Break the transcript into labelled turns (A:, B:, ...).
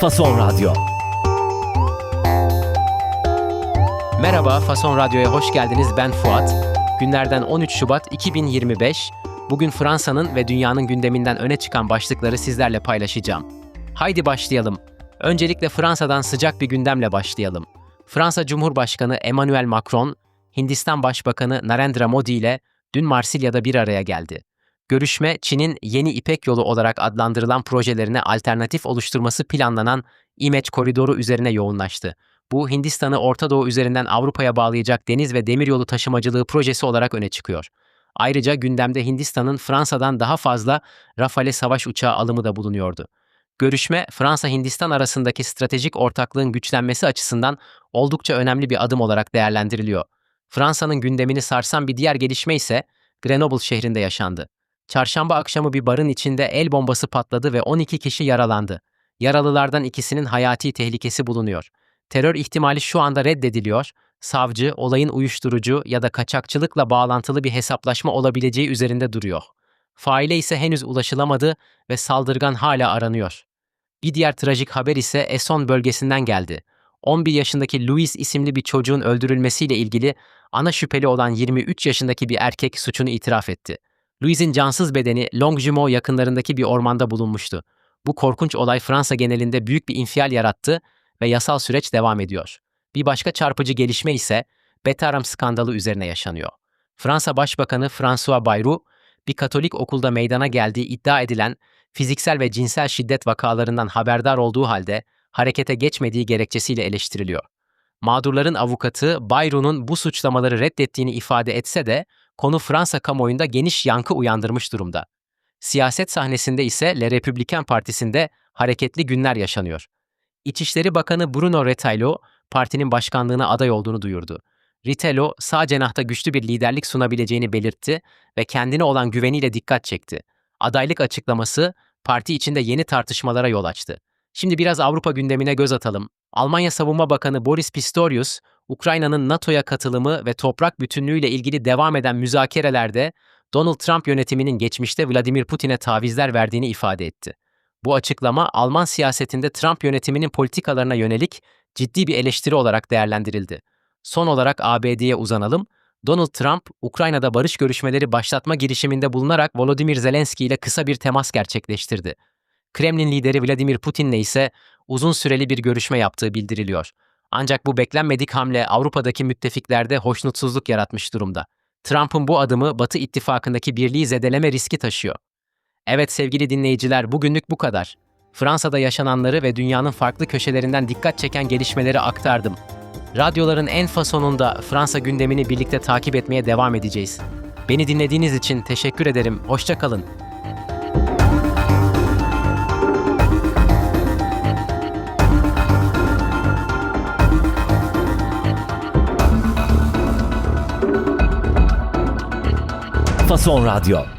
A: Fason Radyo.
B: Merhaba, Fason Radyo'ya hoş geldiniz. Ben Fuat. Günlerden 13 Şubat 2025. Bugün Fransa'nın ve dünyanın gündeminden öne çıkan başlıkları sizlerle paylaşacağım. Haydi başlayalım. Öncelikle Fransa'dan sıcak bir gündemle başlayalım. Fransa Cumhurbaşkanı Emmanuel Macron, Hindistan Başbakanı Narendra Modi ile dün Marsilya'da bir araya geldi. Görüşme, Çin'in yeni İpek Yolu olarak adlandırılan projelerine alternatif oluşturması planlanan İmeç Koridoru üzerine yoğunlaştı. Bu Hindistan'ı Orta Doğu üzerinden Avrupa'ya bağlayacak deniz ve demiryolu taşımacılığı projesi olarak öne çıkıyor. Ayrıca gündemde Hindistan'ın Fransa'dan daha fazla Rafale savaş uçağı alımı da bulunuyordu. Görüşme, Fransa-Hindistan arasındaki stratejik ortaklığın güçlenmesi açısından oldukça önemli bir adım olarak değerlendiriliyor. Fransa'nın gündemini sarsan bir diğer gelişme ise Grenoble şehrinde yaşandı. Çarşamba akşamı bir barın içinde el bombası patladı ve 12 kişi yaralandı. Yaralılardan ikisinin hayati tehlikesi bulunuyor. Terör ihtimali şu anda reddediliyor. Savcı, olayın uyuşturucu ya da kaçakçılıkla bağlantılı bir hesaplaşma olabileceği üzerinde duruyor. Faile ise henüz ulaşılamadı ve saldırgan hala aranıyor. Bir diğer trajik haber ise Esson bölgesinden geldi. 11 yaşındaki Louis isimli bir çocuğun öldürülmesiyle ilgili ana şüpheli olan 23 yaşındaki bir erkek suçunu itiraf etti. Louis'in cansız bedeni Longjumeau yakınlarındaki bir ormanda bulunmuştu. Bu korkunç olay Fransa genelinde büyük bir infial yarattı ve yasal süreç devam ediyor. Bir başka çarpıcı gelişme ise Betaram skandalı üzerine yaşanıyor. Fransa Başbakanı François Bayrou, bir Katolik okulda meydana geldiği iddia edilen fiziksel ve cinsel şiddet vakalarından haberdar olduğu halde harekete geçmediği gerekçesiyle eleştiriliyor. Mağdurların avukatı Bayrou'nun bu suçlamaları reddettiğini ifade etse de konu Fransa kamuoyunda geniş yankı uyandırmış durumda. Siyaset sahnesinde ise Le Républicain Partisi'nde hareketli günler yaşanıyor. İçişleri Bakanı Bruno Retailleau, partinin başkanlığına aday olduğunu duyurdu. Retailleau, sağ cenahta güçlü bir liderlik sunabileceğini belirtti ve kendine olan güveniyle dikkat çekti. Adaylık açıklaması, parti içinde yeni tartışmalara yol açtı. Şimdi biraz Avrupa gündemine göz atalım. Almanya Savunma Bakanı Boris Pistorius, Ukrayna'nın NATO'ya katılımı ve toprak bütünlüğüyle ilgili devam eden müzakerelerde Donald Trump yönetiminin geçmişte Vladimir Putin'e tavizler verdiğini ifade etti. Bu açıklama Alman siyasetinde Trump yönetiminin politikalarına yönelik ciddi bir eleştiri olarak değerlendirildi. Son olarak ABD'ye uzanalım. Donald Trump, Ukrayna'da barış görüşmeleri başlatma girişiminde bulunarak Volodymyr Zelenski ile kısa bir temas gerçekleştirdi. Kremlin lideri Vladimir Putin'le ise uzun süreli bir görüşme yaptığı bildiriliyor. Ancak bu beklenmedik hamle Avrupa'daki müttefiklerde hoşnutsuzluk yaratmış durumda. Trump'ın bu adımı Batı ittifakındaki birliği zedeleme riski taşıyor. Evet sevgili dinleyiciler bugünlük bu kadar. Fransa'da yaşananları ve dünyanın farklı köşelerinden dikkat çeken gelişmeleri aktardım. Radyoların en fasonunda Fransa gündemini birlikte takip etmeye devam edeceğiz. Beni dinlediğiniz için teşekkür ederim. Hoşça kalın.
A: Fason Radyo.